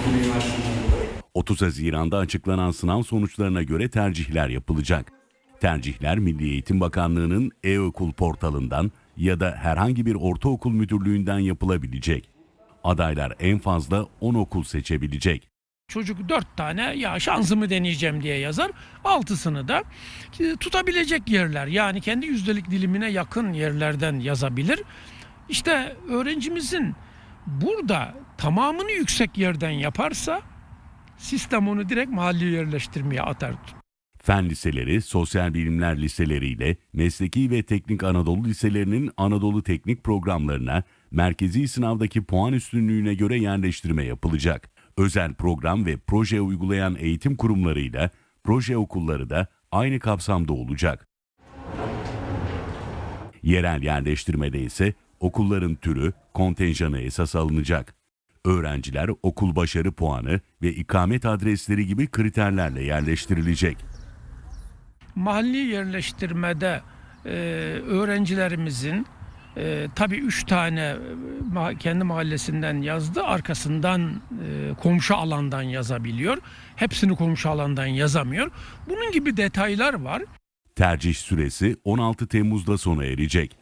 Okul üniversitelerinde. 30 Haziran'da açıklanan sınav sonuçlarına göre tercihler yapılacak. Tercihler Milli Eğitim Bakanlığı'nın e-okul portalından ya da herhangi bir ortaokul müdürlüğünden yapılabilecek. Adaylar en fazla 10 okul seçebilecek. Çocuk dört tane ya şansımı deneyeceğim diye yazar. Altısını da e, tutabilecek yerler yani kendi yüzdelik dilimine yakın yerlerden yazabilir. İşte öğrencimizin burada tamamını yüksek yerden yaparsa sistem onu direkt mahalli yerleştirmeye atar. Fen liseleri, sosyal bilimler liseleriyle mesleki ve teknik Anadolu liselerinin Anadolu teknik programlarına merkezi sınavdaki puan üstünlüğüne göre yerleştirme yapılacak. Özel program ve proje uygulayan eğitim kurumlarıyla proje okulları da aynı kapsamda olacak. Yerel yerleştirmede ise okulların türü, kontenjanı esas alınacak. Öğrenciler okul başarı puanı ve ikamet adresleri gibi kriterlerle yerleştirilecek. Mahalli yerleştirmede e, öğrencilerimizin e, tabii üç tane e, ma- kendi mahallesinden yazdı. Arkasından e, komşu alandan yazabiliyor. Hepsini komşu alandan yazamıyor. Bunun gibi detaylar var. Tercih süresi 16 Temmuz'da sona erecek.